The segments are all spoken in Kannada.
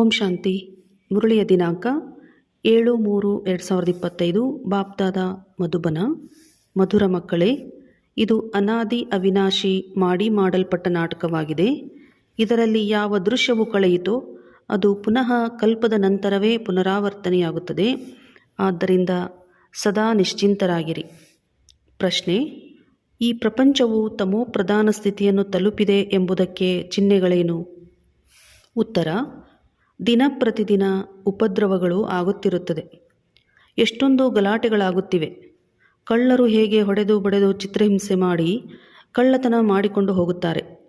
ಓಂ ಶಾಂತಿ. ಮುರಳಿಯ ದಿನಾಂಕ ಏಳು ಮೂರು ಎರಡು ಸಾವಿರದ ಇಪ್ಪತ್ತೈದು. ಬಾಪ್ದಾದ ಮಧುಬನ. ಮಧುರ ಮಕ್ಕಳೇ, ಇದು ಅನಾದಿ ಅವಿನಾಶಿ ಮಾಡಿ ಮಾಡಲ್ಪಟ್ಟ ನಾಟಕವಾಗಿದೆ. ಇದರಲ್ಲಿ ಯಾವ ದೃಶ್ಯವು ಕಳೆಯಿತೋ, ಅದು ಪುನಃ ಕಲ್ಪದ ನಂತರವೇ ಪುನರಾವರ್ತನೆಯಾಗುತ್ತದೆ. ಆದ್ದರಿಂದ ಸದಾ ನಿಶ್ಚಿಂತರಾಗಿರಿ. ಪ್ರಶ್ನೆ, ಈ ಪ್ರಪಂಚವು ತಮೋ ಪ್ರಧಾನ ಸ್ಥಿತಿಯನ್ನು ತಲುಪಿದೆ ಎಂಬುದಕ್ಕೆ ಚಿಹ್ನೆಗಳೇನು? ಉತ್ತರ ದಿನ ಪ್ರತಿದಿನ ಉಪದ್ರವಗಳು ಆಗುತ್ತಿರುತ್ತದೆ. ಎಷ್ಟೊಂದು ಗಲಾಟೆಗಳಾಗುತ್ತಿವೆ. ಕಳ್ಳರು ಹೇಗೆ ಹೊಡೆದು ಬಡೆದು ಚಿತ್ರಹಿಂಸೆ ಮಾಡಿ ಕಳ್ಳತನ ಮಾಡಿಕೊಂಡು ಹೋಗುತ್ತಾರೆ.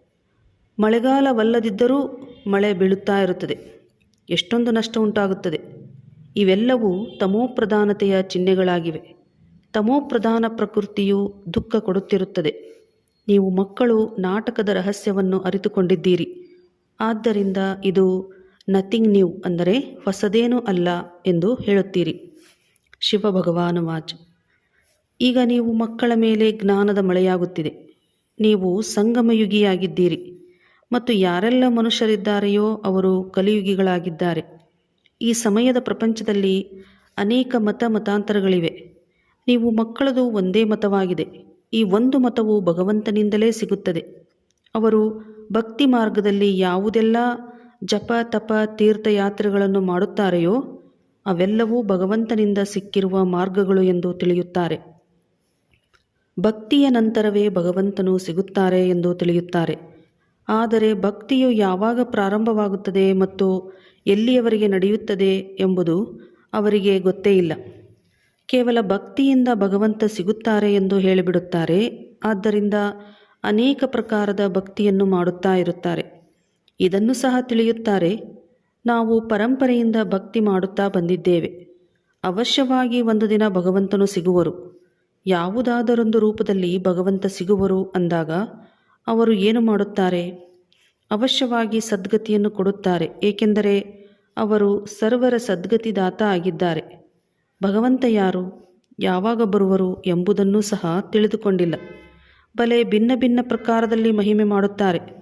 ಮಳೆಗಾಲವಲ್ಲದಿದ್ದರೂ ಮಳೆ ಬೀಳುತ್ತಾ ಇರುತ್ತದೆ. ಎಷ್ಟೊಂದು ನಷ್ಟ ಉಂಟಾಗುತ್ತದೆ. ಇವೆಲ್ಲವೂ ತಮೋಪ್ರಧಾನತೆಯ ಚಿಹ್ನೆಗಳಾಗಿವೆ. ತಮೋಪ್ರಧಾನ ಪ್ರಕೃತಿಯು ದುಃಖ ಕೊಡುತ್ತಿರುತ್ತದೆ. ನೀವು ಮಕ್ಕಳು ನಾಟಕದ ರಹಸ್ಯವನ್ನು ಅರಿತುಕೊಂಡಿದ್ದೀರಿ. ಆದ್ದರಿಂದ ಇದು ನಥಿಂಗ್ ನ್ಯೂ ಅಂದರೆ ಹೊಸದೇನೂ ಅಲ್ಲ ಎಂದು ಹೇಳುತ್ತೀರಿ. ಶಿವ ಭಗವಾನ್ ವಾಚ್. ಈಗ ನೀವು ಮಕ್ಕಳ ಮೇಲೆ ಜ್ಞಾನದ ಮಳೆಯಾಗುತ್ತಿದೆ. ನೀವು ಸಂಗಮಯುಗಿಯಾಗಿದ್ದೀರಿ. ಮತ್ತು ಯಾರೆಲ್ಲ ಮನುಷ್ಯರಿದ್ದಾರೆಯೋ ಅವರು ಕಲಿಯುಗಿಗಳಾಗಿದ್ದಾರೆ. ಈ ಸಮಯದ ಪ್ರಪಂಚದಲ್ಲಿ ಅನೇಕ ಮತ ಮತಾಂತರಗಳಿವೆ. ನೀವು ಮಕ್ಕಳದು ಒಂದೇ ಮತವಾಗಿದೆ. ಈ ಒಂದು ಮತವು ಭಗವಂತನಿಂದಲೇ ಸಿಗುತ್ತದೆ. ಅವರು ಭಕ್ತಿ ಮಾರ್ಗದಲ್ಲಿ ಯಾವುದೆಲ್ಲ ಜಪ, ತಪ, ತೀರ್ಥಯಾತ್ರೆಗಳನ್ನು ಮಾಡುತ್ತಾರೆಯೋ, ಅವೆಲ್ಲವೂ ಭಗವಂತನಿಂದ ಸಿಕ್ಕಿರುವ ಮಾರ್ಗಗಳು ಎಂದು ತಿಳಿಯುತ್ತಾರೆ. ಭಕ್ತಿಯ ನಂತರವೇ ಭಗವಂತನು ಸಿಗುತ್ತಾರೆ ಎಂದು ತಿಳಿಯುತ್ತಾರೆ. ಆದರೆ ಭಕ್ತಿಯು ಯಾವಾಗ ಪ್ರಾರಂಭವಾಗುತ್ತದೆ ಮತ್ತು ಎಲ್ಲಿಯವರೆಗೆ ನಡೆಯುತ್ತದೆ ಎಂಬುದು ಅವರಿಗೆ ಗೊತ್ತೇ ಇಲ್ಲ. ಕೇವಲ ಭಕ್ತಿಯಿಂದ ಭಗವಂತ ಸಿಗುತ್ತಾರೆ ಎಂದು ಹೇಳಿಬಿಡುತ್ತಾರೆ. ಆದ್ದರಿಂದ ಅನೇಕ ಪ್ರಕಾರದ ಭಕ್ತಿಯನ್ನು ಮಾಡುತ್ತಾ ಇರುತ್ತಾರೆ. ಇದನ್ನು ಸಹ ತಿಳಿಯುತ್ತಾರೆ. ನಾವು ಪರಂಪರೆಯಿಂದ ಭಕ್ತಿ ಮಾಡುತ್ತಾ ಬಂದಿದ್ದೇವೆ. ಅವಶ್ಯವಾಗಿ ಒಂದು ದಿನ ಭಗವಂತನು ಸಿಗುವರು. ಯಾವುದಾದರೊಂದು ರೂಪದಲ್ಲಿ ಭಗವಂತ ಸಿಗುವರು ಅಂದಾಗ ಅವರು ಏನು ಮಾಡುತ್ತಾರೆ? ಅವಶ್ಯವಾಗಿ ಸದ್ಗತಿಯನ್ನು ಕೊಡುತ್ತಾರೆ, ಏಕೆಂದರೆ ಅವರು ಸರ್ವರ ಸದ್ಗತಿದಾತ ಆಗಿದ್ದಾರೆ. ಭಗವಂತ ಯಾರು? ಯಾವಾಗ ಬರುವರು ಎಂಬುದನ್ನು ಸಹ ತಿಳಿದುಕೊಂಡಿಲ್ಲ. ಬಲೆ ಭಿನ್ನ ಭಿನ್ನ ಪ್ರಕಾರದಲ್ಲಿ ಮಹಿಮೆ ಮಾಡುತ್ತಾರೆ.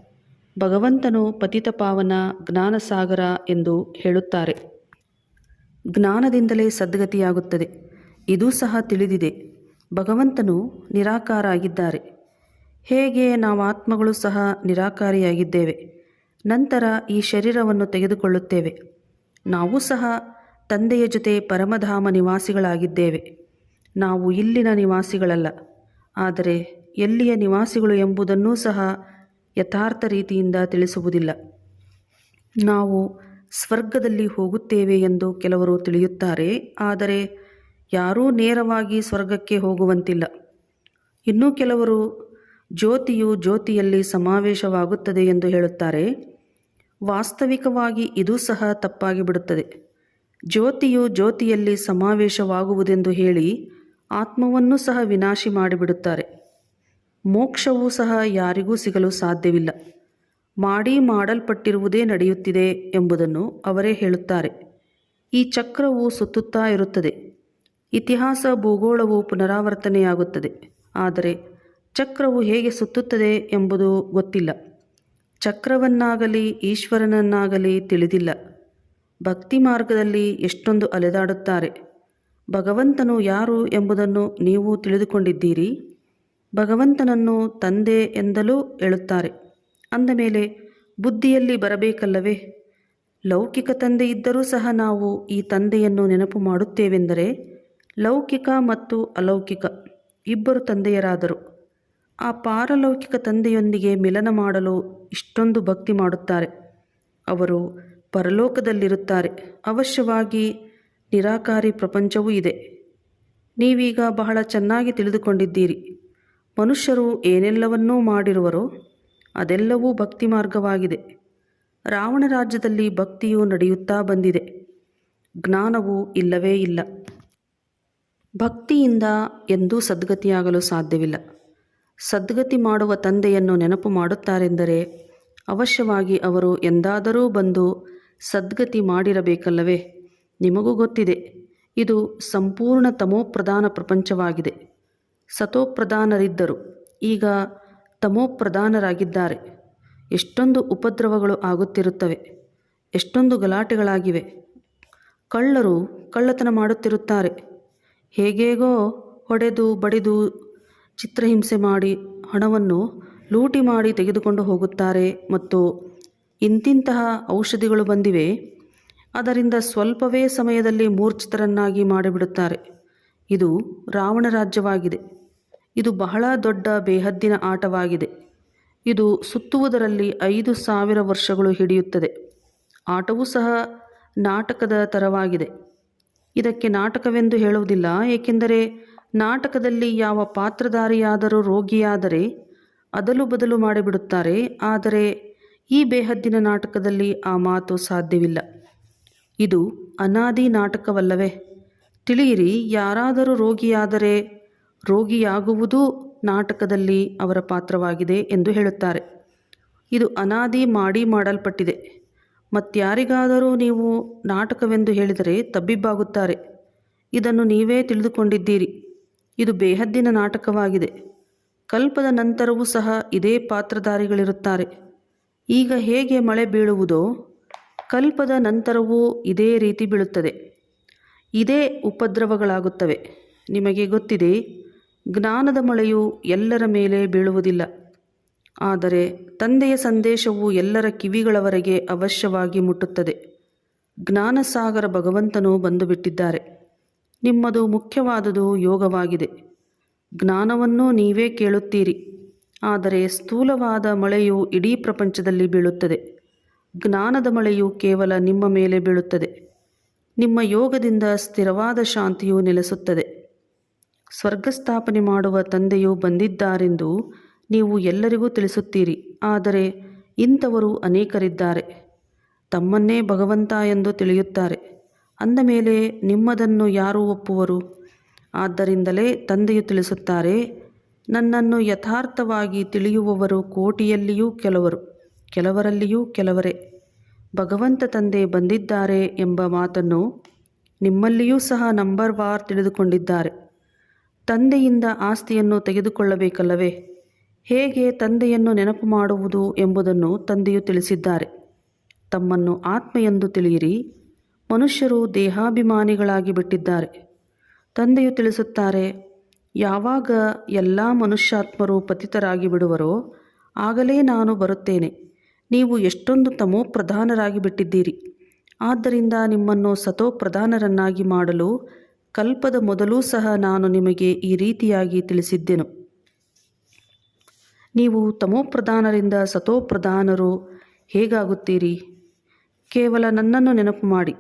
ಭಗವಂತನು ಪತಿತ ಪಾವನ ಜ್ಞಾನಸಾಗರ ಎಂದು ಹೇಳುತ್ತಾರೆ. ಜ್ಞಾನದಿಂದಲೇ ಸದ್ಗತಿಯಾಗುತ್ತದೆ. ಇದೂ ಸಹ ತಿಳಿದಿದೆ. ಭಗವಂತನು ನಿರಾಕಾರ ಆಗಿದ್ದಾರೆ ಹೇಗೆ ನಾವು ಆತ್ಮಗಳು ಸಹ ನಿರಾಕಾರಿಯಾಗಿದ್ದೇವೆ. ನಂತರ ಈ ಶರೀರವನ್ನು ತೆಗೆದುಕೊಳ್ಳುತ್ತೇವೆ. ನಾವು ಸಹ ತಂದೆಯ ಜೊತೆ ಪರಮಧಾಮ ನಿವಾಸಿಗಳಾಗಿದ್ದೇವೆ. ನಾವು ಇಲ್ಲಿನ ನಿವಾಸಿಗಳಲ್ಲ. ಆದರೆ ಎಲ್ಲಿಯ ನಿವಾಸಿಗಳು ಎಂಬುದನ್ನೂ ಸಹ ಯಥಾರ್ಥ ರೀತಿಯಿಂದ ತಿಳಿಸುವುದಿಲ್ಲ. ನಾವು ಸ್ವರ್ಗದಲ್ಲಿ ಹೋಗುತ್ತೇವೆ ಎಂದು ಕೆಲವರು ತಿಳಿಯುತ್ತಾರೆ, ಆದರೆ ಯಾರೂ ನೇರವಾಗಿ ಸ್ವರ್ಗಕ್ಕೆ ಹೋಗುವಂತಿಲ್ಲ. ಇನ್ನೂ ಕೆಲವರು ಜ್ಯೋತಿಯು ಜ್ಯೋತಿಯಲ್ಲಿ ಸಮಾವೇಶವಾಗುತ್ತದೆ ಎಂದು ಹೇಳುತ್ತಾರೆ. ವಾಸ್ತವಿಕವಾಗಿ ಇದು ಸಹ ತಪ್ಪಾಗಿ ಬಿಡುತ್ತದೆ. ಜ್ಯೋತಿಯು ಜ್ಯೋತಿಯಲ್ಲಿ ಸಮಾವೇಶವಾಗುವುದೆಂದು ಹೇಳಿ ಆತ್ಮವನ್ನು ಸಹ ವಿನಾಶಿ ಮಾಡಿಬಿಡುತ್ತಾರೆ. ಮೋಕ್ಷವೂ ಸಹ ಯಾರಿಗೂ ಸಿಗಲು ಸಾಧ್ಯವಿಲ್ಲ. ಮಾಡಿ ಮಾಡಲ್ಪಟ್ಟಿರುವುದೇ ನಡೆಯುತ್ತಿದೆ ಎಂಬುದನ್ನು ಅವರೇ ಹೇಳುತ್ತಾರೆ. ಈ ಚಕ್ರವು ಸುತ್ತುತ್ತಾ ಇರುತ್ತದೆ. ಇತಿಹಾಸ ಭೂಗೋಳವು ಪುನರಾವರ್ತನೆಯಾಗುತ್ತದೆ. ಆದರೆ ಚಕ್ರವು ಹೇಗೆ ಸುತ್ತುತ್ತದೆ ಎಂಬುದು ಗೊತ್ತಿಲ್ಲ. ಚಕ್ರವನ್ನಾಗಲಿ ಈಶ್ವರನನ್ನಾಗಲಿ ತಿಳಿದಿಲ್ಲ. ಭಕ್ತಿ ಮಾರ್ಗದಲ್ಲಿ ಎಷ್ಟೊಂದು ಅಲೆದಾಡುತ್ತಾರೆ. ಭಗವಂತನು ಯಾರು ಎಂಬುದನ್ನು ನೀವು ತಿಳಿದುಕೊಂಡಿದ್ದೀರಿ? ಭಗವಂತನನ್ನು ತಂದೆ ಎಂದಲೂ ಹೇಳುತ್ತಾರೆ. ಅಂದ ಮೇಲೆ, ಬುದ್ಧಿಯಲ್ಲಿ ಬರಬೇಕಲ್ಲವೇ? ಲೌಕಿಕ ತಂದೆ ಇದ್ದರೂ ಸಹ ನಾವು ಈ ತಂದೆಯನ್ನು ನೆನಪು ಮಾಡುತ್ತೇವೆಂದರೆ, ಲೌಕಿಕ ಮತ್ತು ಅಲೌಕಿಕ, ಇಬ್ಬರು ತಂದೆಯರಾದರು. ಆ ಪಾರಲೌಕಿಕ ತಂದೆಯೊಂದಿಗೆ ಮಿಲನ ಮಾಡಲು ಇಷ್ಟೊಂದು ಭಕ್ತಿ ಮಾಡುತ್ತಾರೆ. ಅವರು ಪರಲೋಕದಲ್ಲಿರುತ್ತಾರೆ. ಅವಶ್ಯವಾಗಿ ನಿರಾಕಾರಿ ಪ್ರಪಂಚವೂ ಇದೆ. ನೀವೀಗ ಬಹಳ ಚೆನ್ನಾಗಿ ತಿಳಿದುಕೊಂಡಿದ್ದೀರಿ. ಮನುಷ್ಯರು ಏನೆಲ್ಲವನ್ನೂ ಮಾಡಿರುವರೋ ಅದೆಲ್ಲವೂ ಭಕ್ತಿ ಮಾರ್ಗವಾಗಿದೆ ರಾವಣ ರಾಜ್ಯದಲ್ಲಿ ಭಕ್ತಿಯು ನಡೆಯುತ್ತಾ ಬಂದಿದೆ. ಜ್ಞಾನವು ಇಲ್ಲವೇ ಇಲ್ಲ. ಭಕ್ತಿಯಿಂದ ಎಂದೂ ಸದ್ಗತಿಯಾಗಲು ಸಾಧ್ಯವಿಲ್ಲ. ಸದ್ಗತಿ ಮಾಡುವ ತಂದೆಯನ್ನು ನೆನಪು ಮಾಡುತ್ತಾರೆಂದರೆ ಅವಶ್ಯವಾಗಿ ಅವರು ಎಂದಾದರೂ ಬಂದು ಸದ್ಗತಿ ಮಾಡಿರಬೇಕಲ್ಲವೇ? ನಿಮಗೂ ಗೊತ್ತಿದೆ. ಇದು ಸಂಪೂರ್ಣ ತಮೋಪ್ರಧಾನ ಪ್ರಪಂಚವಾಗಿದೆ. ಸತೋಪ್ರಧಾನರಿದ್ದರು. ಈಗ ತಮೋಪ್ರಧಾನರಾಗಿದ್ದಾರೆ. ಎಷ್ಟೊಂದು ಉಪದ್ರವಗಳು ಆಗುತ್ತಿರುತ್ತವೆ, ಎಷ್ಟೊಂದು ಗಲಾಟೆಗಳಾಗಿವೆ. ಕಳ್ಳರು ಕಳ್ಳತನ ಮಾಡುತ್ತಿರುತ್ತಾರೆ. ಹೇಗೇಗೋ ಹೊಡೆದು ಬಡಿದು ಚಿತ್ರಹಿಂಸೆ ಮಾಡಿ ಹಣವನ್ನು ಲೂಟಿ ಮಾಡಿ ತೆಗೆದುಕೊಂಡು ಹೋಗುತ್ತಾರೆ ಮತ್ತು ಇಂತಿಂತಹ ಔಷಧಿಗಳು ಬಂದಿವೆ, ಅದರಿಂದ ಸ್ವಲ್ಪವೇ ಸಮಯದಲ್ಲಿ ಮೂರ್ಛಿತರನ್ನಾಗಿ ಮಾಡಿಬಿಡುತ್ತಾರೆ. ಇದು ರಾವಣ ರಾಜ್ಯವಾಗಿದೆ ಇದು ಬಹಳ ದೊಡ್ಡ ಬೇಹದ್ದಿನ ಆಟವಾಗಿದೆ. ಇದು ಸುತ್ತುವುದರಲ್ಲಿ ಐದು ಸಾವಿರ ವರ್ಷಗಳು ಹಿಡಿಯುತ್ತದೆ. ಆಟವೂ ಸಹ ನಾಟಕದ ತರವಾಗಿದೆ. ಇದಕ್ಕೆ ನಾಟಕವೆಂದು ಹೇಳುವುದಿಲ್ಲ, ಏಕೆಂದರೆ ನಾಟಕದಲ್ಲಿ ಯಾವ ಪಾತ್ರಧಾರಿಯಾದರೂ ರೋಗಿಯಾದರೆ ಅದಲು ಬದಲು ಮಾಡಿಬಿಡುತ್ತಾರೆ. ಆದರೆ ಈ ಬೇಹದ್ದಿನ ನಾಟಕದಲ್ಲಿ ಆ ಮಾತು ಸಾಧ್ಯವಿಲ್ಲ. ಇದು ಅನಾದಿ ನಾಟಕವಲ್ಲವೇ? ತಿಳಿಯಿರಿ, ಯಾರಾದರೂ ರೋಗಿಯಾದರೆ ರೋಗಿಯಾಗುವುದೂ ನಾಟಕದಲ್ಲಿ ಅವರ ಪಾತ್ರವಾಗಿದೆ ಎಂದು ಹೇಳುತ್ತಾರೆ. ಇದು ಅನಾದಿ ಮಾಡಿ ಮಾಡಲ್ಪಟ್ಟಿದೆ. ಮತ್ಯಾರಿಗಾದರೂ ನೀವು ನಾಟಕವೆಂದು ಹೇಳಿದರೆ ತಬ್ಬಿಬ್ಬಾಗುತ್ತಾರೆ. ಇದನ್ನು ನೀವೇ ತಿಳಿದುಕೊಂಡಿದ್ದೀರಿ. ಇದು ಬೇಹದ್ದಿನ ನಾಟಕವಾಗಿದೆ. ಕಲ್ಪದ ನಂತರವೂ ಸಹ ಇದೇ ಪಾತ್ರಧಾರಿಗಳಿರುತ್ತಾರೆ. ಈಗ ಹೇಗೆ ಮಳೆ ಬೀಳುವುದೋ ಕಲ್ಪದ ನಂತರವೂ ಇದೇ ರೀತಿ ಬೀಳುತ್ತದೆ. ಇದೇ ಉಪದ್ರವಗಳಾಗುತ್ತವೆ. ನಿಮಗೆ ಗೊತ್ತಿದೆ ಜ್ಞಾನದ ಮಳೆಯು ಎಲ್ಲರ ಮೇಲೆ ಬೀಳುವುದಿಲ್ಲ. ಆದರೆ ತಂದೆಯ ಸಂದೇಶವು ಎಲ್ಲರ ಕಿವಿಗಳವರೆಗೆ ಅವಶ್ಯವಾಗಿ ಮುಟ್ಟುತ್ತದೆ. ಜ್ಞಾನಸಾಗರ ಭಗವಂತನು ಬಂದು ಬಿಟ್ಟಿದ್ದಾರೆ ನಿಮ್ಮದು ಮುಖ್ಯವಾದುದು ಯೋಗವಾಗಿದೆ. ಜ್ಞಾನವನ್ನು ನೀವೇ ಕೇಳುತ್ತೀರಿ. ಆದರೆ ಸ್ಥೂಲವಾದ ಮಳೆಯು ಇಡೀ ಪ್ರಪಂಚದಲ್ಲಿ ಬೀಳುತ್ತದೆ. ಜ್ಞಾನದ ಮಳೆಯು ಕೇವಲ ನಿಮ್ಮ ಮೇಲೆ ಬೀಳುತ್ತದೆ. ನಿಮ್ಮ ಯೋಗದಿಂದ ಸ್ಥಿರವಾದ ಶಾಂತಿಯು ನೆಲೆಸುತ್ತದೆ. ಸ್ವರ್ಗಸ್ಥಾಪನೆ ಮಾಡುವ ತಂದೆಯು ಬಂದಿದ್ದಾರೆಂದು ನೀವು ಎಲ್ಲರಿಗೂ ತಿಳಿಸುತ್ತೀರಿ. ಆದರೆ ಇಂಥವರು ಅನೇಕರಿದ್ದಾರೆ. ತಮ್ಮನ್ನೇ ಭಗವಂತ ಎಂದು ತಿಳಿಯುತ್ತಾರೆ. ಅಂದ ಮೇಲೆ ನಿಮ್ಮದನ್ನು ಯಾರು ಒಪ್ಪುವರು? ಆದ್ದರಿಂದಲೇ ತಂದೆಯು ತಿಳಿಸುತ್ತಾರೆ, ನನ್ನನ್ನು ಯಥಾರ್ಥವಾಗಿ ತಿಳಿಯುವವರು ಕೋಟಿಯಲ್ಲಿಯೂ ಕೆಲವರು, ಕೆಲವರಲ್ಲಿಯೂ ಕೆಲವರೇ. ಭಗವಂತ ತಂದೆ ಬಂದಿದ್ದಾರೆ ಎಂಬ ಮಾತನ್ನು ನಿಮ್ಮಲ್ಲಿಯೂ ಸಹ ನಂಬರ್ ವಾರ್ ತಿಳಿದುಕೊಂಡಿದ್ದಾರೆ. ತಂದೆಯಿಂದ ಆಸ್ತಿಯನ್ನು ತೆಗೆದುಕೊಳ್ಳಬೇಕಲ್ಲವೇ? ಹೇಗೆ ತಂದೆಯನ್ನು ನೆನಪು ಮಾಡುವುದು ಎಂಬುದನ್ನು ತಂದೆಯು ತಿಳಿಸಿದ್ದಾರೆ. ತಮ್ಮನ್ನು ಆತ್ಮ ಎಂದು ತಿಳಿಯಿರಿ. ಮನುಷ್ಯರು ದೇಹಾಭಿಮಾನಿಗಳಾಗಿ ಬಿಟ್ಟಿದ್ದಾರೆ. ತಂದೆಯು ತಿಳಿಸುತ್ತಾರೆ, ಯಾವಾಗ ಎಲ್ಲ ಮನುಷ್ಯಾತ್ಮರು ಪತಿತರಾಗಿ ಬಿಡುವರೋ, ಆಗಲೇ ನಾನು ಬರುತ್ತೇನೆ. ನೀವು ಎಷ್ಟೊಂದು ತಮೋಪ್ರಧಾನರಾಗಿ ಬಿಟ್ಟಿದ್ದೀರಿ. ಆದ್ದರಿಂದ ನಿಮ್ಮನ್ನು ಸತೋಪ್ರಧಾನರನ್ನಾಗಿ ಮಾಡಲು ಕಲ್ಪದ ಮೊದಲೂ ಸಹ ನಾನು ನಿಮಗೆ ಈ ರೀತಿಯಾಗಿ ತಿಳಿಸಿದ್ದೆನು. ನೀವು ತಮೋಪ್ರಧಾನರಿಂದ ಸತೋಪ್ರಧಾನರು ಹೇಗಾಗುತ್ತೀರಿ? ಕೇವಲ ನನ್ನನ್ನು ನೆನಪು ಮಾಡಿ.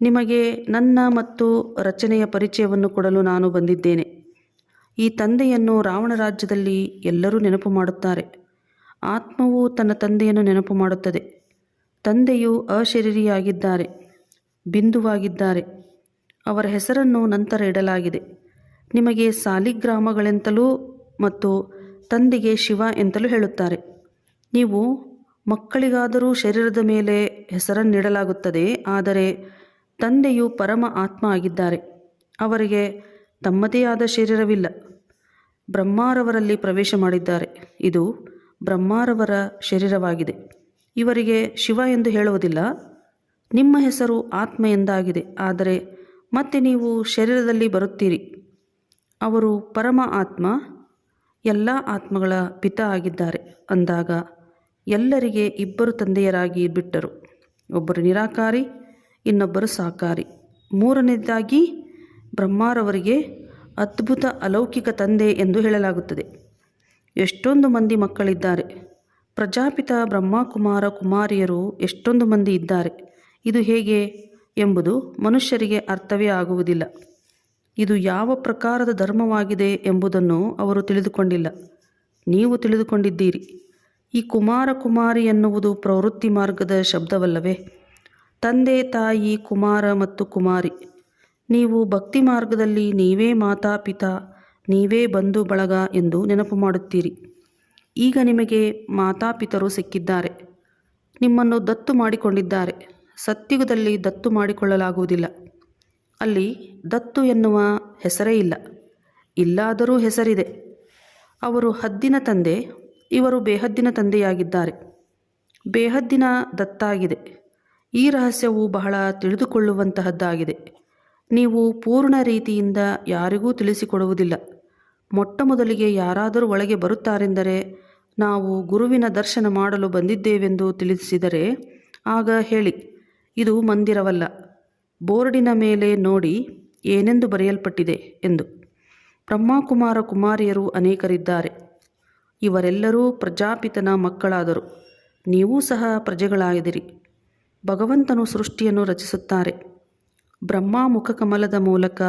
ನಿಮಗೆ ನನ್ನ ಮತ್ತು ರಚನೆಯ ಪರಿಚಯವನ್ನು ಕೊಡಲು ನಾನು ಬಂದಿದ್ದೇನೆ. ಈ ತಂದೆಯನ್ನು ರಾವಣ ರಾಜ್ಯದಲ್ಲಿ ಎಲ್ಲರೂ ನೆನಪು ಮಾಡುತ್ತಾರೆ. ಆತ್ಮವು ತನ್ನ ತಂದೆಯನ್ನು ನೆನಪು ಮಾಡುತ್ತದೆ. ತಂದೆಯು ಅಶರೀರಿಯಾಗಿದ್ದಾರೆ, ಬಿಂದುವಾಗಿದ್ದಾರೆ. ಅವರ ಹೆಸರನ್ನು ನಂತರ ಇಡಲಾಗಿದೆ. ನಿಮಗೆ ಸಾಲಿಗ್ರಾಮಗಳೆಂತಲೂ ಮತ್ತು ತಂದೆಗೆ ಶಿವ ಎಂತಲೂ ಹೇಳುತ್ತಾರೆ. ನೀವು ಮಕ್ಕಳಿಗಾದರೂ ಶರೀರದ ಮೇಲೆ ಹೆಸರನ್ನಿಡಲಾಗುತ್ತದೆ, ಆದರೆ ತಂದೆಯು ಪರಮ ಆತ್ಮ ಆಗಿದ್ದಾರೆ. ಅವರಿಗೆ ತಮ್ಮದೇ ಆದ ಶರೀರವಿಲ್ಲ. ಬ್ರಹ್ಮಾರವರಲ್ಲಿ ಪ್ರವೇಶ ಮಾಡಿದ್ದಾರೆ. ಇದು ಬ್ರಹ್ಮಾರವರ ಶರೀರವಾಗಿದೆ. ಇವರಿಗೆ ಶಿವ ಎಂದು ಹೇಳುವುದಿಲ್ಲ. ನಿಮ್ಮ ಹೆಸರು ಆತ್ಮ ಎಂದಾಗಿದೆ, ಆದರೆ ಮತ್ತೆ ನೀವು ಶರೀರದಲ್ಲಿ ಬರುತ್ತೀರಿ. ಅವರು ಪರಮ ಆತ್ಮ, ಎಲ್ಲ ಆತ್ಮಗಳ ಪಿತ ಆಗಿದ್ದಾರೆ. ಅಂದಾಗ ಎಲ್ಲರಿಗೆ ಇಬ್ಬರು ತಂದೆಯರಾಗಿ ಬಿಟ್ಟರು. ಒಬ್ಬರು ನಿರಾಕಾರಿ, ಇನ್ನೊಬ್ಬರು ಸಾಕಾರಿ. ಮೂರನೇದಾಗಿ ಬ್ರಹ್ಮಾರವರಿಗೆ ಅದ್ಭುತ ಅಲೌಕಿಕ ತಂದೆ ಎಂದು ಹೇಳಲಾಗುತ್ತದೆ. ಎಷ್ಟೊಂದು ಮಂದಿ ಮಕ್ಕಳಿದ್ದಾರೆ. ಪ್ರಜಾಪಿತ ಬ್ರಹ್ಮಕುಮಾರ ಕುಮಾರಿಯರು ಎಷ್ಟೊಂದು ಮಂದಿ ಇದ್ದಾರೆ. ಇದು ಹೇಗೆ ಎಂಬುದು ಮನುಷ್ಯರಿಗೆ ಅರ್ಥವೇ ಆಗುವುದಿಲ್ಲ. ಇದು ಯಾವ ಪ್ರಕಾರದ ಧರ್ಮವಾಗಿದೆ ಎಂಬುದನ್ನು ಅವರು ತಿಳಿದುಕೊಂಡಿಲ್ಲ. ನೀವು ತಿಳಿದುಕೊಂಡಿದ್ದೀರಿ. ಈ ಕುಮಾರ ಕುಮಾರಿ ಎನ್ನುವುದು ಪ್ರವೃತ್ತಿ ಮಾರ್ಗದ ಶಬ್ದವಲ್ಲವೇ? ತಂದೆ, ತಾಯಿ, ಕುಮಾರ ಮತ್ತು ಕುಮಾರಿ. ನೀವು ಭಕ್ತಿ ಮಾರ್ಗದಲ್ಲಿ ನೀವೇ ಮಾತಾಪಿತ ನೀವೇ ಬಂಧು ಬಳಗ ಎಂದು ನೆನಪು ಮಾಡುತ್ತೀರಿ. ಈಗ ನಿಮಗೆ ಮಾತಾಪಿತರು ಸಿಕ್ಕಿದ್ದಾರೆ. ನಿಮ್ಮನ್ನು ದತ್ತು ಮಾಡಿಕೊಂಡಿದ್ದಾರೆ. ಸತ್ಯುಗದಲ್ಲಿ ದತ್ತು ಮಾಡಿಕೊಳ್ಳಲಾಗುವುದಿಲ್ಲ. ಅಲ್ಲಿ ದತ್ತು ಎನ್ನುವ ಹೆಸರೇ ಇಲ್ಲ. ಇಲ್ಲಾದರೂ ಹೆಸರಿದೆ. ಅವರು ಹದ್ದಿನ ತಂದೆ, ಇವರು ಬೇಹದ್ದಿನ ತಂದೆಯಾಗಿದ್ದಾರೆ. ಬೇಹದ್ದಿನ ದತ್ತಾಗಿದೆ. ಈ ರಹಸ್ಯವು ಬಹಳ ತಿಳಿದುಕೊಳ್ಳುವಂತಹದ್ದಾಗಿದೆ. ನೀವು ಪೂರ್ಣ ರೀತಿಯಿಂದ ಯಾರಿಗೂ ತಿಳಿಸಿಕೊಡುವುದಿಲ್ಲ. ಮೊಟ್ಟ ಮೊದಲಿಗೆ ಯಾರಾದರೂ ಒಳಗೆ ಬರುತ್ತಾರೆಂದರೆ ನಾವು ಗುರುವಿನ ದರ್ಶನ ಮಾಡಲು ಬಂದಿದ್ದೇವೆಂದು ತಿಳಿಸಿದರೆ, ಆಗ ಹೇಳಿ. ಇದು ಮಂದಿರವಲ್ಲ. ಬೋರ್ಡಿನ ಮೇಲೆ ನೋಡಿ ಏನೆಂದು ಬರೆಯಲ್ಪಟ್ಟಿದೆ ಎಂದು. ಬ್ರಹ್ಮಕುಮಾರ ಕುಮಾರಿಯರು ಅನೇಕರಿದ್ದಾರೆ. ಇವರೆಲ್ಲರೂ ಪ್ರಜಾಪಿತನ ಮಕ್ಕಳಾದರು. ನೀವೂ ಸಹ ಪ್ರಜೆಗಳಾಗಿದಿರಿ ಭಗವಂತನು ಸೃಷ್ಟಿಯನ್ನು ರಚಿಸುತ್ತಾರೆ. ಬ್ರಹ್ಮ ಮುಖಕಮಲದ ಮೂಲಕ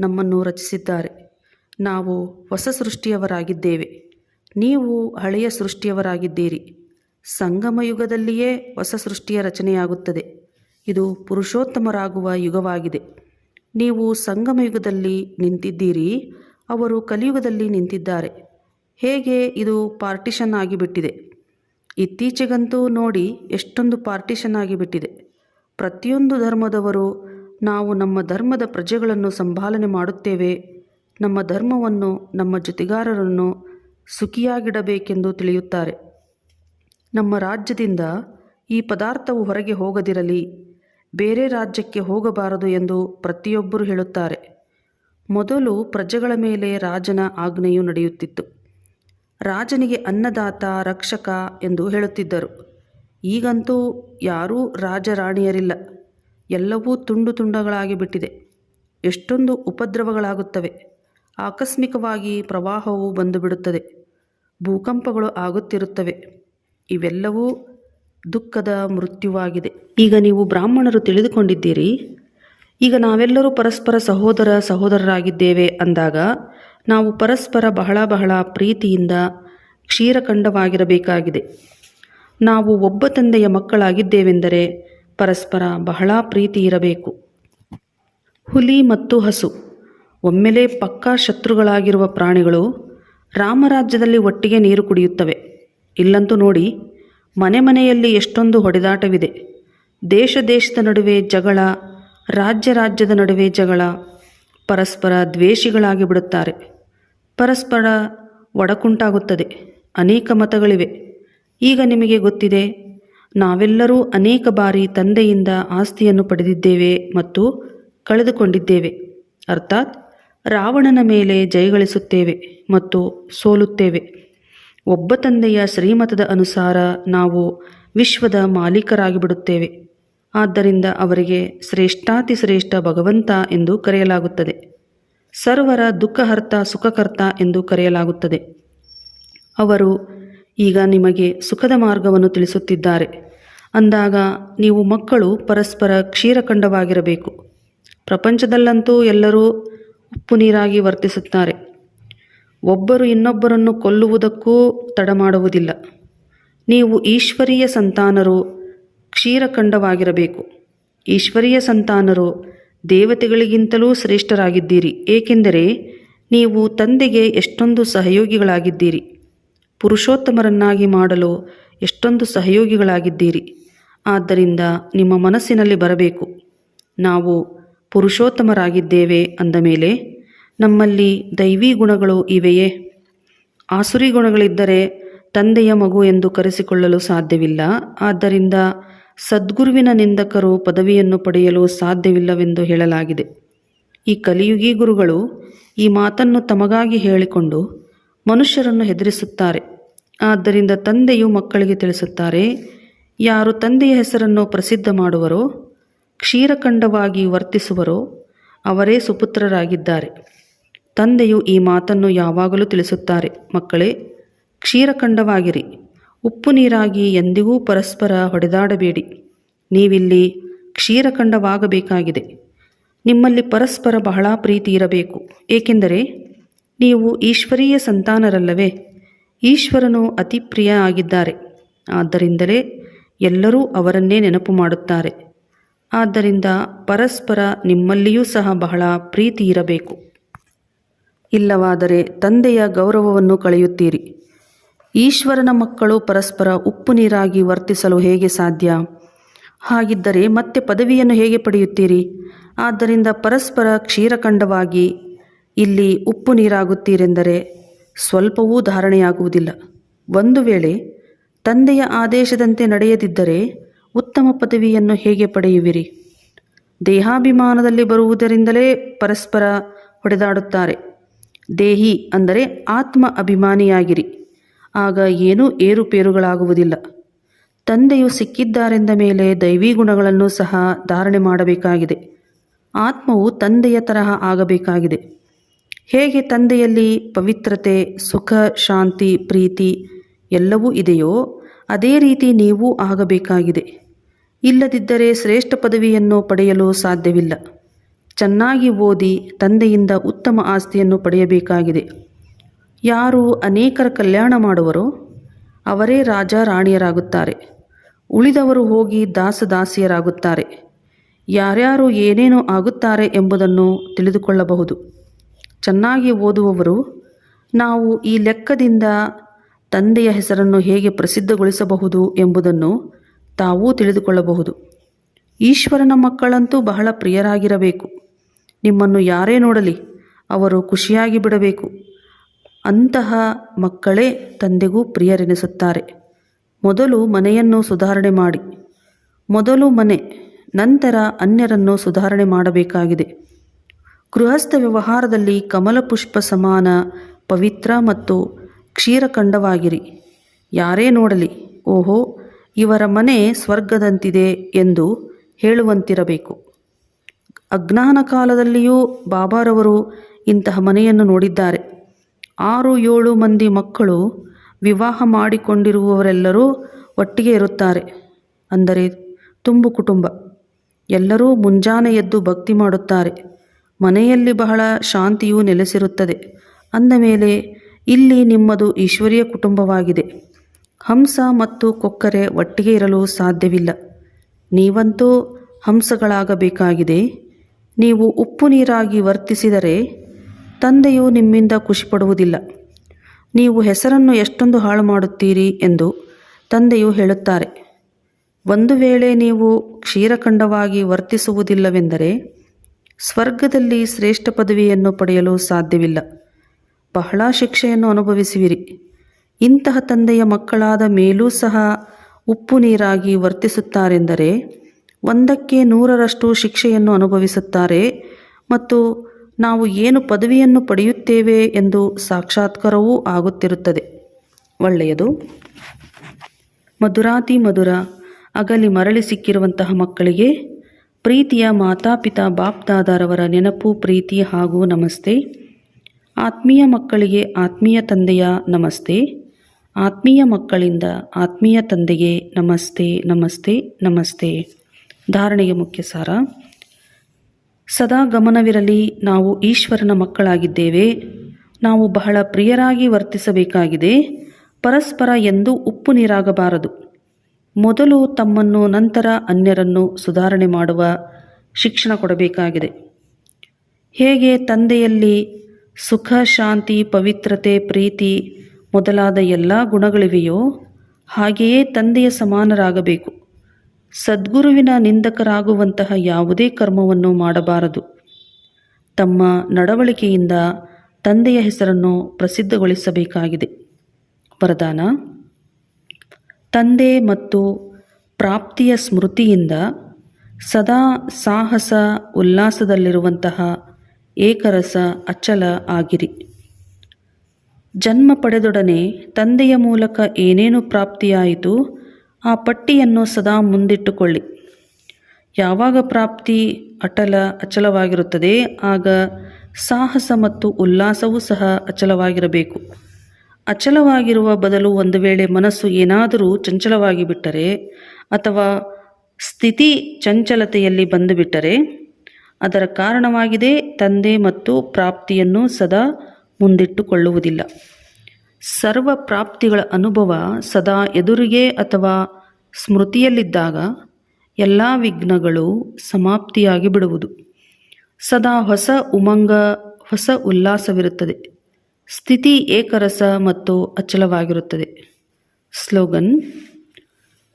ನಮ್ಮನ್ನು ರಚಿಸಿದ್ದಾರೆ. ನಾವು ಹೊಸ ಸೃಷ್ಟಿಯವರಾಗಿದ್ದೇವೆ. ನೀವು ಹಳೆಯ ಸೃಷ್ಟಿಯವರಾಗಿದ್ದೀರಿ. ಸಂಗಮ ಯುಗದಲ್ಲಿಯೇ ಹೊಸ ಸೃಷ್ಟಿಯ ರಚನೆಯಾಗುತ್ತದೆ. ಇದು ಪುರುಷೋತ್ತಮರಾಗುವ ಯುಗವಾಗಿದೆ. ನೀವು ಸಂಗಮಯುಗದಲ್ಲಿ ನಿಂತಿದ್ದೀರಿ, ಅವರು ಕಲಿಯುಗದಲ್ಲಿ ನಿಂತಿದ್ದಾರೆ. ಹೇಗೆ ಇದು ಪಾರ್ಟಿಷನ್ ಆಗಿಬಿಟ್ಟಿದೆ? ಇತ್ತೀಚೆಗಂತೂ ನೋಡಿ ಎಷ್ಟೊಂದು ಪಾರ್ಟಿಷನ್ ಆಗಿಬಿಟ್ಟಿದೆ. ಪ್ರತಿಯೊಂದು ಧರ್ಮದವರು, ನಾವು ನಮ್ಮ ಧರ್ಮದ ಪ್ರಜೆಗಳನ್ನು ಸಂಭಾಲನೆ ಮಾಡುತ್ತೇವೆ, ನಮ್ಮ ಧರ್ಮವನ್ನು, ನಮ್ಮ ಜೊತೆಗಾರರನ್ನು ಸುಖಿಯಾಗಿಡಬೇಕೆಂದು ತಿಳಿಯುತ್ತಾರೆ. ನಮ್ಮ ರಾಜ್ಯದಿಂದ ಈ ಪದಾರ್ಥವು ಹೊರಗೆ ಹೋಗದಿರಲಿ ಬೇರೆ ರಾಜ್ಯಕ್ಕೆ ಹೋಗಬಾರದು ಎಂದು ಪ್ರತಿಯೊಬ್ಬರು ಹೇಳುತ್ತಾರೆ. ಮೊದಲು ಪ್ರಜೆಗಳ ಮೇಲೆ ರಾಜನ ಆಜ್ಞೆಯು ನಡೆಯುತ್ತಿತ್ತು. ರಾಜನಿಗೆ ಅನ್ನದಾತ, ರಕ್ಷಕ ಎಂದು ಹೇಳುತ್ತಿದ್ದರು. ಈಗಂತೂ ಯಾರೂ ರಾಜರಾಣಿಯರಿಲ್ಲ. ಎಲ್ಲವೂ ತುಂಡು ತುಂಡಗಳಾಗಿ ಬಿಟ್ಟಿದೆ. ಎಷ್ಟೊಂದು ಉಪದ್ರವಗಳಾಗುತ್ತವೆ. ಆಕಸ್ಮಿಕವಾಗಿ ಪ್ರವಾಹವು ಬಂದುಬಿಡುತ್ತದೆ. ಭೂಕಂಪಗಳು ಆಗುತ್ತಿರುತ್ತವೆ. ಇವೆಲ್ಲವೂ ದುಃಖದ ಮೃತ್ಯುವಾಗಿದೆ. ಈಗ ನೀವು ಬ್ರಾಹ್ಮಣರು ತಿಳಿದುಕೊಂಡಿದ್ದೀರಿ. ಈಗ ನಾವೆಲ್ಲರೂ ಪರಸ್ಪರ ಸಹೋದರ ಸಹೋದರರಾಗಿದ್ದೇವೆ ಅಂದಾಗ ನಾವು ಪರಸ್ಪರ ಬಹಳ ಬಹಳ ಪ್ರೀತಿಯಿಂದ ಕ್ಷೀರಖಂಡವಾಗಿರಬೇಕಾಗಿದೆ. ನಾವು ಒಬ್ಬ ತಂದೆಯ ಮಕ್ಕಳಾಗಿದ್ದೇವೆಂದರೆ ಪರಸ್ಪರ ಬಹಳ ಪ್ರೀತಿ ಇರಬೇಕು. ಹುಲಿ ಮತ್ತು ಹಸು, ಒಮ್ಮೆಲೆ ಪಕ್ಕಾ ಶತ್ರುಗಳಾಗಿರುವ ಪ್ರಾಣಿಗಳು ರಾಮರಾಜ್ಯದಲ್ಲಿ ಒಟ್ಟಿಗೆ ನೀರು ಕುಡಿಯುತ್ತವೆ. ಇಲ್ಲಂತೂ ನೋಡಿ ಮನೆ ಮನೆಯಲ್ಲಿ ಎಷ್ಟೊಂದು ಹೊಡೆದಾಟವಿದೆ. ದೇಶ ದೇಶದ ನಡುವೆ ಜಗಳ, ರಾಜ್ಯ ರಾಜ್ಯದ ನಡುವೆ ಜಗಳ, ಪರಸ್ಪರ ದ್ವೇಷಿಗಳಾಗಿ ಬಿಡುತ್ತಾರೆ. ಪರಸ್ಪರ ಒಡಕುಂಟಾಗುತ್ತದೆ. ಅನೇಕ ಮತಗಳಿವೆ. ಈಗ ನಿಮಗೆ ಗೊತ್ತಿದೆ, ನಾವೆಲ್ಲರೂ ಅನೇಕ ಬಾರಿ ತಂದೆಯಿಂದ ಆಸ್ತಿಯನ್ನು ಪಡೆದಿದ್ದೇವೆ ಮತ್ತು ಕಳೆದುಕೊಂಡಿದ್ದೇವೆ. ಅರ್ಥಾತ್ ರಾವಣನ ಮೇಲೆ ಜಯಗಳಿಸುತ್ತೇವೆ ಮತ್ತು ಸೋಲುತ್ತೇವೆ. ಒಬ್ಬ ತಂದೆಯ ಶ್ರೀಮತದ ಅನುಸಾರ ನಾವು ವಿಶ್ವದ ಮಾಲೀಕರಾಗಿ ಬಿಡುತ್ತೇವೆ ಆದ್ದರಿಂದ ಅವರಿಗೆ ಶ್ರೇಷ್ಠಾತಿ ಶ್ರೇಷ್ಠ ಭಗವಂತ ಎಂದು ಕರೆಯಲಾಗುತ್ತದೆ. ಸರ್ವರ ದುಃಖಹರ್ತ ಸುಖಕರ್ತ ಎಂದು ಕರೆಯಲಾಗುತ್ತದೆ. ಅವರು, ಈಗ ನಿಮಗೆ ಸುಖದ ಮಾರ್ಗವನ್ನು ತಿಳಿಸುತ್ತಿದ್ದಾರೆ. ಅಂದಾಗ ನೀವು ಮಕ್ಕಳು ಪರಸ್ಪರ ಕ್ಷೀರಖಂಡವಾಗಿರಬೇಕು. ಪ್ರಪಂಚದಲ್ಲಂತೂ ಎಲ್ಲರೂ ಉಪ್ಪು ನೀರಾಗಿ ವರ್ತಿಸುತ್ತಾರೆ. ಒಬ್ಬರು ಇನ್ನೊಬ್ಬರನ್ನು ಕೊಲ್ಲುವುದಕ್ಕೂ ತಡ ಮಾಡುವುದಿಲ್ಲ. ನೀವು ಈಶ್ವರೀಯ ಸಂತಾನರು, ಕ್ಷೀರಖಂಡವಾಗಿರಬೇಕು. ಈಶ್ವರೀಯ ಸಂತಾನರು ದೇವತೆಗಳಿಗಿಂತಲೂ ಶ್ರೇಷ್ಠರಾಗಿದ್ದೀರಿ. ಏಕೆಂದರೆ ನೀವು ತಂದೆಗೆ ಎಷ್ಟೊಂದು ಸಹಯೋಗಿಗಳಾಗಿದ್ದೀರಿ. ಪುರುಷೋತ್ತಮರನ್ನಾಗಿ ಮಾಡಲು ಎಷ್ಟೊಂದು ಸಹಯೋಗಿಗಳಾಗಿದ್ದೀರಿ. ಆದ್ದರಿಂದ ನಿಮ್ಮ ಮನಸ್ಸಿನಲ್ಲಿ ಬರಬೇಕು. ನಾವು ಪುರುಷೋತ್ತಮರಾಗಿದ್ದೇವೆ ಅಂದ ಮೇಲೆ ನಮ್ಮಲ್ಲಿ ದೈವಿ ಗುಣಗಳು ಇವೆಯೇ? ಆಸುರಿ ಗುಣಗಳಿದ್ದರೆ ತಂದೆಯ ಮಗು ಎಂದು ಕರೆಸಿಕೊಳ್ಳಲು ಸಾಧ್ಯವಿಲ್ಲ. ಆದ್ದರಿಂದ ಸದ್ಗುರುವಿನ ನಿಂದಕರು ಪದವಿಯನ್ನು ಪಡೆಯಲು ಸಾಧ್ಯವಿಲ್ಲವೆಂದು ಹೇಳಲಾಗಿದೆ. ಈ ಕಲಿಯುಗಿ ಗುರುಗಳು ಈ ಮಾತನ್ನು ತಮಗಾಗಿ ಹೇಳಿಕೊಂಡು ಮನುಷ್ಯರನ್ನು ಹೆದರಿಸುತ್ತಾರೆ. ಆದ್ದರಿಂದ ತಂದೆಯು ಮಕ್ಕಳಿಗೆ ತಿಳಿಸುತ್ತಾರೆ, ಯಾರು ತಂದೆಯ ಹೆಸರನ್ನು ಪ್ರಸಿದ್ಧ ಮಾಡುವರೋ, ಕ್ಷೀರಖಂಡವಾಗಿ ವರ್ತಿಸುವರೋ ಅವರೇ ಸುಪುತ್ರರಾಗಿದ್ದಾರೆ. ತಂದೆಯು ಈ ಮಾತನ್ನು ಯಾವಾಗಲೂ ತಿಳಿಸುತ್ತಾರೆ. ಮಕ್ಕಳೇ, ಕ್ಷೀರಖಂಡವಾಗಿರಿ. ಉಪ್ಪು ನೀರಾಗಿ ಎಂದಿಗೂ ಪರಸ್ಪರ ಹೊಡೆದಾಡಬೇಡಿ. ನೀವಿಲ್ಲಿ ಕ್ಷೀರಖಂಡವಾಗಬೇಕಾಗಿದೆ. ನಿಮ್ಮಲ್ಲಿ ಪರಸ್ಪರ ಬಹಳ ಪ್ರೀತಿ ಇರಬೇಕು. ಏಕೆಂದರೆ, ನೀವು ಈಶ್ವರೀಯ ಸಂತಾನರಲ್ಲವೇ? ಈಶ್ವರನು ಅತಿ ಪ್ರಿಯ ಆಗಿದ್ದಾರೆ. ಆದ್ದರಿಂದಲೇ ಎಲ್ಲರೂ ಅವರನ್ನೇ ನೆನಪು ಮಾಡುತ್ತಾರೆ. ಆದ್ದರಿಂದ ಪರಸ್ಪರ ನಿಮ್ಮಲ್ಲಿಯೂ ಸಹ ಬಹಳ ಪ್ರೀತಿ ಇರಬೇಕು. ಇಲ್ಲವಾದರೆ ತಂದೆಯ ಗೌರವವನ್ನು ಕಳೆಯುತ್ತೀರಿ. ಈಶ್ವರನ ಮಕ್ಕಳು ಪರಸ್ಪರ ಉಪ್ಪು ನೀರಾಗಿ ವರ್ತಿಸಲು ಹೇಗೆ ಸಾಧ್ಯ? ಹಾಗಿದ್ದರೆ ಮತ್ತೆ ಪದವಿಯನ್ನು ಹೇಗೆ ಪಡೆಯುತ್ತೀರಿ? ಆದ್ದರಿಂದ ಪರಸ್ಪರ ಕ್ಷೀರಖಂಡವಾಗಿ ಇಲ್ಲಿ ಉಪ್ಪು ನೀರಾಗುತ್ತೀರೆಂದರೆ ಸ್ವಲ್ಪವೂ ಧಾರಣೆಯಾಗುವುದಿಲ್ಲ. ಒಂದು ವೇಳೆ ತಂದೆಯ ಆದೇಶದಂತೆ ನಡೆಯದಿದ್ದರೆ ಉತ್ತಮ ಪದವಿಯನ್ನು ಹೇಗೆ ಪಡೆಯುವಿರಿ? ದೇಹಾಭಿಮಾನದಲ್ಲಿ ಬರುವುದರಿಂದಲೇ ಪರಸ್ಪರ ಹೊಡೆದಾಡುತ್ತಾರೆ. ದೇಹಿ ಅಂದರೆ ಆತ್ಮ ಅಭಿಮಾನಿಯಾಗಿರಿ. ಆಗ ಏನೂ ಏರುಪೇರುಗಳಾಗುವುದಿಲ್ಲ. ತಂದೆಯು ಸಿಕ್ಕಿದ್ದಾರೆಂದ ಮೇಲೆ ದೈವಿ ಗುಣಗಳನ್ನು ಸಹ ಧಾರಣೆ ಮಾಡಬೇಕಾಗಿದೆ. ಆತ್ಮವು ತಂದೆಯ ತರಹ ಆಗಬೇಕಾಗಿದೆ. ಹೇಗೆ ತಂದೆಯಲ್ಲಿ ಪವಿತ್ರತೆ, ಸುಖ, ಶಾಂತಿ, ಪ್ರೀತಿ ಎಲ್ಲವೂ ಇದೆಯೋ ಅದೇ ರೀತಿ ನೀವು ಆಗಬೇಕಾಗಿದೆ. ಇಲ್ಲದಿದ್ದರೆ ಶ್ರೇಷ್ಠ ಪದವಿಯನ್ನು ಪಡೆಯಲು ಸಾಧ್ಯವಿಲ್ಲ. ಚೆನ್ನಾಗಿ ಓದಿ ತಂದೆಯಿಂದ ಉತ್ತಮ ಆಸ್ತಿಯನ್ನು ಪಡೆಯಬೇಕಾಗಿದೆ. ಯಾರು ಅನೇಕರ ಕಲ್ಯಾಣ ಮಾಡುವರೋ ಅವರೇ ರಾಜ ರಾಣಿಯರಾಗುತ್ತಾರೆ. ಉಳಿದವರು ಹೋಗಿ ದಾಸದಾಸಿಯರಾಗುತ್ತಾರೆ ಯಾರ್ಯಾರು ಏನೇನು ಆಗುತ್ತಾರೆ ಎಂಬುದನ್ನು ತಿಳಿದುಕೊಳ್ಳಬಹುದು. ಚೆನ್ನಾಗಿ ಓದುವವರು ನಾವು ಈ ಲೆಕ್ಕದಿಂದ ತಂದೆಯ ಹೆಸರನ್ನು ಹೇಗೆ ಪ್ರಸಿದ್ಧಗೊಳಿಸಬಹುದು ಎಂಬುದನ್ನು ತಾವೂ ತಿಳಿದುಕೊಳ್ಳಬಹುದು. ಈಶ್ವರನ ಮಕ್ಕಳಂತೂ ಬಹಳ ಪ್ರಿಯರಾಗಿರಬೇಕು. ನಿಮ್ಮನ್ನು ಯಾರೇ ನೋಡಲಿ, ಅವರು ಖುಷಿಯಾಗಿ ಬಿಡಬೇಕು. ಅಂತಹ ಮಕ್ಕಳೇ ತಂದೆಗೂ ಪ್ರಿಯರೆನಿಸುತ್ತಾರೆ. ಮೊದಲು ಮನೆಯನ್ನು ಸುಧಾರಣೆ ಮಾಡಿ. ಮೊದಲು ಮನೆ, ನಂತರ ಅನ್ಯರನ್ನು ಸುಧಾರಣೆ ಮಾಡಬೇಕಾಗಿದೆ. ಗೃಹಸ್ಥ ವ್ಯವಹಾರದಲ್ಲಿ ಕಮಲ ಪುಷ್ಪ ಸಮಾನ, ಪವಿತ್ರ ಮತ್ತು ಕ್ಷೀರಖಂಡವಾಗಿರಿ. ಯಾರೇ ನೋಡಲಿ, ಓಹೋ, ಇವರ ಮನೆ ಸ್ವರ್ಗದಂತಿದೆ ಎಂದು ಹೇಳುವಂತಿರಬೇಕು. ಅಜ್ಞಾನ ಕಾಲದಲ್ಲಿಯೂ ಬಾಬಾರವರು ಇಂತಹ ಮನೆಯನ್ನು ನೋಡಿದ್ದಾರೆ. ಆರು ಏಳು ಮಂದಿ ಮಕ್ಕಳು ವಿವಾಹ ಮಾಡಿಕೊಂಡಿರುವವರೆಲ್ಲರೂ ಒಟ್ಟಿಗೆ ಇರುತ್ತಾರೆ. ಅಂದರೆ ತುಂಬು ಕುಟುಂಬ. ಎಲ್ಲರೂ ಮುಂಜಾನೆ ಎದ್ದು ಭಕ್ತಿ ಮಾಡುತ್ತಾರೆ. ಮನೆಯಲ್ಲಿ ಬಹಳ ಶಾಂತಿಯೂ ನೆಲೆಸಿರುತ್ತದೆ. ಅಂದ ಮೇಲೆ, ಇಲ್ಲಿ ನಿಮ್ಮದು ಈಶ್ವರೀಯ ಕುಟುಂಬವಾಗಿದೆ. ಹಂಸ ಮತ್ತು ಕೊಕ್ಕರೆ ಒಟ್ಟಿಗೆ ಇರಲು ಸಾಧ್ಯವಿಲ್ಲ. ನೀವಂತೂ ಹಂಸಗಳಾಗಬೇಕಾಗಿದೆ. ನೀವು ಉಪ್ಪು ನೀರಾಗಿ ವರ್ತಿಸಿದರೆ ತಂದೆಯು ನಿಮ್ಮಿಂದ ಖುಷಿಪಡುವುದಿಲ್ಲ. ನೀವು ಹೆಸರನ್ನು ಎಷ್ಟೊಂದು ಹಾಳು ಮಾಡುತ್ತೀರಿ ಎಂದು ತಂದೆಯು ಹೇಳುತ್ತಾರೆ. ಒಂದು ವೇಳೆ ನೀವು ಕ್ಷೀರಖಂಡವಾಗಿ ವರ್ತಿಸುವುದಿಲ್ಲವೆಂದರೆ ಸ್ವರ್ಗದಲ್ಲಿ ಶ್ರೇಷ್ಠ ಪದವಿಯನ್ನು ಪಡೆಯಲು ಸಾಧ್ಯವಿಲ್ಲ. ಬಹಳ ಶಿಕ್ಷೆಯನ್ನು ಅನುಭವಿಸುವಿರಿ. ಇಂತಹ ತಂದೆಯ ಮಕ್ಕಳಾದ ಮೇಲೂ ಸಹ ಉಪ್ಪು ನೀರಾಗಿ ವರ್ತಿಸುತ್ತಾರೆಂದರೆ ಒಂದಕ್ಕೆ ನೂರರಷ್ಟು ಶಿಕ್ಷೆಯನ್ನು ಅನುಭವಿಸುತ್ತಾರೆ ಮತ್ತು ನಾವು ಏನು ಪದವಿಯನ್ನು ಪಡೆಯುತ್ತೇವೆ ಎಂದು ಸಾಕ್ಷಾತ್ಕಾರವೂ ಆಗುತ್ತಿರುತ್ತದೆ. ಒಳ್ಳೆಯದು. ಮಧುರಾತಿ ಮಧುರ, ಅಗಲಿ ಮರಳಿ ಸಿಕ್ಕಿರುವಂತಹ ಮಕ್ಕಳಿಗೆ ಪ್ರೀತಿಯ ಮಾತಾಪಿತಾ ಬಾಪ್ದಾದಾರವರ ನೆನಪು, ಪ್ರೀತಿ ಹಾಗೂ ನಮಸ್ತೆ. ಆತ್ಮೀಯ ಮಕ್ಕಳಿಗೆ ಆತ್ಮೀಯ ತಂದೆಯ ನಮಸ್ತೆ. ಆತ್ಮೀಯ ಮಕ್ಕಳಿಂದ ಆತ್ಮೀಯ ತಂದೆಗೆ ನಮಸ್ತೆ ನಮಸ್ತೆ ನಮಸ್ತೆ. ಧಾರಣೆಗೆ ಮುಖ್ಯ ಸಾರ. ಸದಾ ಗಮನವಿರಲಿ, ನಾವು ಈಶ್ವರನ ಮಕ್ಕಳಾಗಿದ್ದೇವೆ. ನಾವು ಬಹಳ ಪ್ರಿಯರಾಗಿ ವರ್ತಿಸಬೇಕಾಗಿದೆ. ಪರಸ್ಪರ ಎಂದು ಉಪ್ಪು ನೀರಾಗಬಾರದು. ಮೊದಲು ತಮ್ಮನ್ನು, ನಂತರ ಅನ್ಯರನ್ನು ಸುಧಾರಣೆ ಮಾಡುವ ಶಿಕ್ಷಣ ಕೊಡಬೇಕಾಗಿದೆ. ಹೇಗೆ ತಂದೆಯಲ್ಲಿ ಸುಖ, ಶಾಂತಿ, ಪವಿತ್ರತೆ, ಪ್ರೀತಿ ಮೊದಲಾದ ಎಲ್ಲ ಗುಣಗಳಿವೆಯೋ, ಹಾಗೆಯೇ ತಂದೆಯ ಸಮಾನರಾಗಬೇಕು. ಸದ್ಗುರುವಿನ ನಿಂದಕರಾಗುವಂತಹ ಯಾವುದೇ ಕರ್ಮವನ್ನು ಮಾಡಬಾರದು. ತಮ್ಮ ನಡವಳಿಕೆಯಿಂದ ತಂದೆಯ ಹೆಸರನ್ನು ಪ್ರಸಿದ್ಧಗೊಳಿಸಬೇಕಾಗಿದೆ. ವರದಾನ, ತಂದೆ ಮತ್ತು ಪ್ರಾಪ್ತಿಯ ಸ್ಮೃತಿಯಿಂದ ಸದಾ ಸಾಹಸ ಉಲ್ಲಾಸದಲ್ಲಿರುವಂತಹ ಏಕರಸ ಅಚಲ ಆಗಿರಿ. ಜನ್ಮ ಪಡೆದೊಡನೆ ತಂದೆಯ ಮೂಲಕ ಏನೇನು ಪ್ರಾಪ್ತಿಯಾಯಿತು? ಆ ಪಟ್ಟಿಯನ್ನು ಸದಾ ಮುಂದಿಟ್ಟುಕೊಳ್ಳಿ. ಯಾವಾಗ ಪ್ರಾಪ್ತಿ ಅಟಲ ಅಚಲವಾಗಿರುತ್ತದೆ, ಆಗ ಸಾಹಸ ಮತ್ತು ಉಲ್ಲಾಸವೂ ಸಹ ಅಚಲವಾಗಿರಬೇಕು. ಅಚಲವಾಗಿರುವ ಬದಲು ಒಂದು ವೇಳೆ ಮನಸ್ಸು ಏನಾದರೂ ಚಂಚಲವಾಗಿ ಬಿಟ್ಟರೆ ಅಥವಾ ಸ್ಥಿತಿ ಚಂಚಲತೆಯಲ್ಲಿ ಬಂದುಬಿಟ್ಟರೆ, ಅದರ ಕಾರಣವಾಗಿದೆ ತಂದೆ ಮತ್ತು ಪ್ರಾಪ್ತಿಯನ್ನು ಸದಾ ಮುಂದಿಟ್ಟುಕೊಳ್ಳುವುದಿಲ್ಲ. ಸರ್ವ ಪ್ರಾಪ್ತಿಗಳ ಅನುಭವ ಸದಾ ಎದುರಿಗೆ ಅಥವಾ ಸ್ಮೃತಿಯಲ್ಲಿದ್ದಾಗ ಎಲ್ಲ ವಿಘ್ನಗಳು ಸಮಾಪ್ತಿಯಾಗಿ ಬಿಡುವುದು ಸದಾ ಹೊಸ ಉಮಂಗ, ಹೊಸ ಉಲ್ಲಾಸವಿರುತ್ತದೆ. ಸ್ಥಿತಿ ಏಕರಸ ಮತ್ತು ಅಚಲವಾಗಿರುತ್ತದೆ. ಸ್ಲೋಗನ್,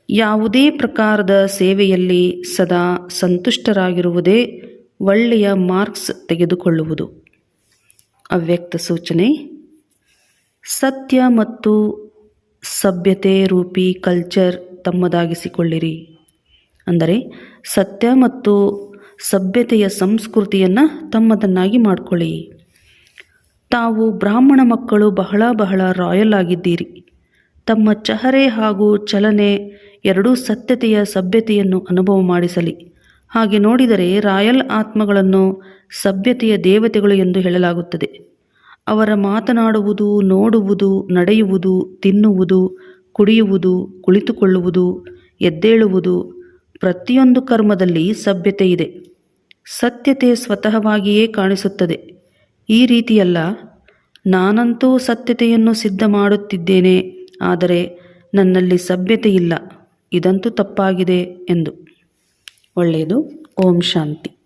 ಯಾವುದೇ ಪ್ರಕಾರದ ಸೇವೆಯಲ್ಲಿ ಸದಾ ಸಂತುಷ್ಟರಾಗಿರುವುದೇ ಒಳ್ಳೆಯ ಮಾರ್ಕ್ಸ್ ತೆಗೆದುಕೊಳ್ಳುವುದು. ಅವ್ಯಕ್ತ ಸೂಚನೆ ಸತ್ಯ ಮತ್ತು ಸಭ್ಯತೆ ರೂಪಿ ಕಲ್ಚರ್ ತಮ್ಮದಾಗಿಸಿಕೊಳ್ಳಿರಿ. ಅಂದರೆ ಸತ್ಯ ಮತ್ತು ಸಭ್ಯತೆಯ ಸಂಸ್ಕೃತಿಯನ್ನು ತಮ್ಮದನ್ನಾಗಿ ಮಾಡಿಕೊಳ್ಳಿ. ತಾವು ಬ್ರಾಹ್ಮಣ ಮಕ್ಕಳು ಬಹಳ ಬಹಳ ರಾಯಲ್ ಆಗಿದ್ದೀರಿ. ತಮ್ಮ ಚಹರೆ ಹಾಗೂ ಚಲನೆ ಎರಡೂ ಸತ್ಯತೆಯ ಸಭ್ಯತೆಯನ್ನು ಅನುಭವ ಮಾಡಿಸಲಿ. ಹಾಗೆ ನೋಡಿದರೆ ರಾಯಲ್ ಆತ್ಮಗಳನ್ನು ಸಭ್ಯತೆಯ ದೇವತೆಗಳು ಎಂದು ಹೇಳಲಾಗುತ್ತದೆ. ಅವರ ಮಾತನಾಡುವುದು, ನೋಡುವುದು, ನಡೆಯುವುದು, ತಿನ್ನುವುದು, ಕುಡಿಯುವುದು, ಕುಳಿತುಕೊಳ್ಳುವುದು, ಎದ್ದೇಳುವುದು ಪ್ರತಿಯೊಂದು ಕರ್ಮದಲ್ಲಿ ಸಭ್ಯತೆ ಇದೆ. ಸತ್ಯತೆ ಸ್ವತಃವಾಗಿಯೇ ಕಾಣಿಸುತ್ತದೆ. ಈ ರೀತಿಯಲ್ಲ, ನಾನಂತೂ ಸತ್ಯತೆಯನ್ನು ಸಿದ್ಧ ಮಾಡುತ್ತಿದ್ದೇನೆ, ಆದರೆ ನನ್ನಲ್ಲಿ ಸಭ್ಯತೆ ಇಲ್ಲ ಇದಂತೂ ತಪ್ಪಾಗಿದೆ ಎಂದು. ಒಳ್ಳೆಯದು. ಓಂ ಶಾಂತಿ.